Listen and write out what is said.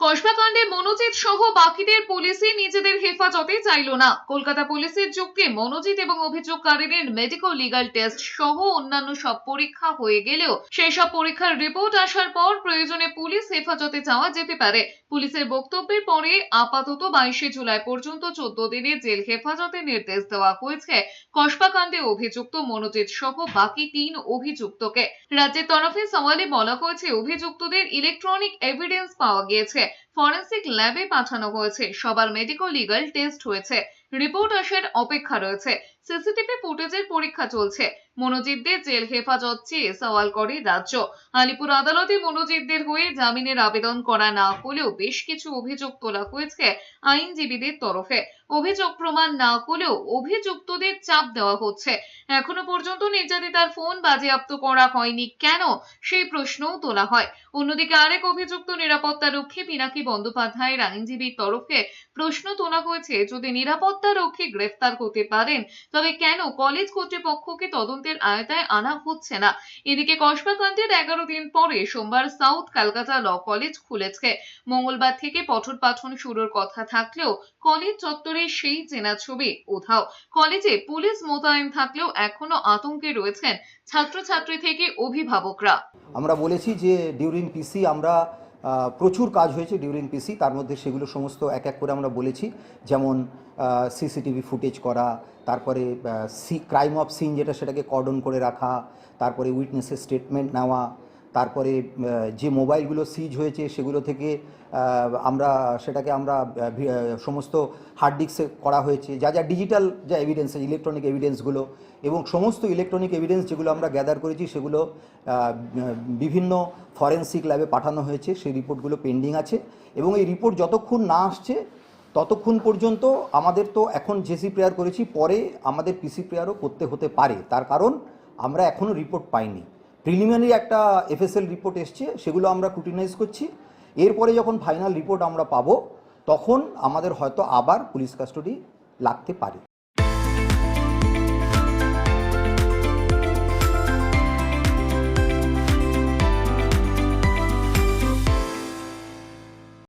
কসবাকাণ্ডে মনোজিৎ সহ বাকিদের পুলিশই নিজেদের হেফাজতে চাইল না। কলকাতা পুলিশের যুক্তি, মনোজিৎ এবং অভিযোগকারীদের মেডিকেল লিগ্যাল টেস্ট সহ অন্যান্য সব পরীক্ষা হয়ে গেলেও সেই সব পরীক্ষার রিপোর্ট আসার পর প্রয়োজনে পুলিশ হেফাজতে চাওয়া যেতে পারে। পুলিশের বক্তব্যের পরে আপাতত বাইশে জুলাই পর্যন্ত চোদ্দ দিনের জেল হেফাজতে নির্দেশ দেওয়া হয়েছে। কসবাকাণ্ডে অভিযুক্ত মনোজিৎ সহ বাকি তিন অভিযুক্তকে। রাজ্যের তরফে সওয়ালে বলা হয়েছে, অভিযুক্তদের ইলেকট্রনিক এভিডেন্স পাওয়া গিয়েছে। ফরেন্সিক ল্যাবে পাঠানো হয়েছে। সবার মেডিকেল লিগাল টেস্ট হয়েছে। রিপোর্ট আসার অপেক্ষা রয়েছে। সিসিটিভি ফুটেজের পরীক্ষা চলছে। মনোজিৎদের জেল হেফাজত চেয়ে সওয়াল করে রাজ্য। আলিপুর আদালতে মনোজিৎদের হয়ে জামিনের আবেদন করা না হলেও বেশ কিছু অভিযোগ তোলা হয়েছে আইনজীবীদের তরফে। অভিযোগ প্রমাণ না হলেও অভিযুক্তদের চাপ দেওয়া হচ্ছে। এখনও পর্যন্ত নির্যাতিতার ফোন বাজেয়াপ্ত করা হয়নি। কেন? সেই প্রশ্নও তোলা হয়। অন্যদিকে আরেক অভিযুক্ত নিরাপত্তা রক্ষী পিনাকি বন্দ্যোপাধ্যায়ের আইনজীবীর তরফে প্রশ্ন তোলা হয়েছে, যদি নিরাপত্তা রক্ষী গ্রেফতার করতে পারেন, তবে কেন কলেজ কর্তৃপক্ষকে তদন্তের আয়তায় আনা হচ্ছে না? এদিকে কসবাকাণ্ডের এগারো দিন পরে সোমবার সাউথ কলকাতা ল কলেজ খুলেছে। মঙ্গলবার থেকে পঠন পাঠন শুরুর কথা থাকলেও কলেজ চত্বরে সেই চেনা ছবি। উধাও কলেজে পুলিশ মোতায়েন থাকলেও এখনও আতঙ্কে রয়েছেন ছাত্রছাত্রী থেকে অভিভাবকরা। আমরা বলেছি যে ডিউরিং পিসি আমরা প্রচুর কাজ হয়েছে ডিউরিং পিসি তার মধ্যে সেগুলো সমস্ত এক এক করে আমরা বলেছি। যেমন সিসিটিভি ফুটেজ করা, তারপরে সি ক্রাইম অফ সিন যেটা সেটাকে কর্ডন করে রাখা, তারপরে উইটনেসের স্টেটমেন্ট নেওয়া তারপরে যে মোবাইলগুলো সিজ হয়েছে সেগুলো থেকে আমরা, সেটাকে আমরা সমস্ত হার্ড ডিস্কে করা হয়েছে। যা যা ডিজিটাল যা এভিডেন্স ইলেকট্রনিক এভিডেন্সগুলো এবং সমস্ত ইলেকট্রনিক এভিডেন্স যেগুলো আমরা গ্যাদার করেছি সেগুলো বিভিন্ন ফরেন্সিক ল্যাবে পাঠানো হয়েছে। সেই রিপোর্টগুলো পেন্ডিং আছে এবং এই রিপোর্ট যতক্ষণ না আসছে, ততক্ষণ পর্যন্ত আমাদের তো এখন জেসি প্রেয়ার করেছি। পরে আমাদের পিসি প্রেয়ারও করতে হতে পারে। তার কারণ আমরা এখনও রিপোর্ট পাইনি। প্রিলিমিনারি একটা এফএসএল রিপোর্ট এসছে, সেগুলো আমরা ক্রুটিনাইজ করছি। এরপরে যখন ফাইনাল রিপোর্ট আমরা পাবো, তখন আমাদের হয়তো আবার পুলিশ কাস্টডি লাগতে পারে।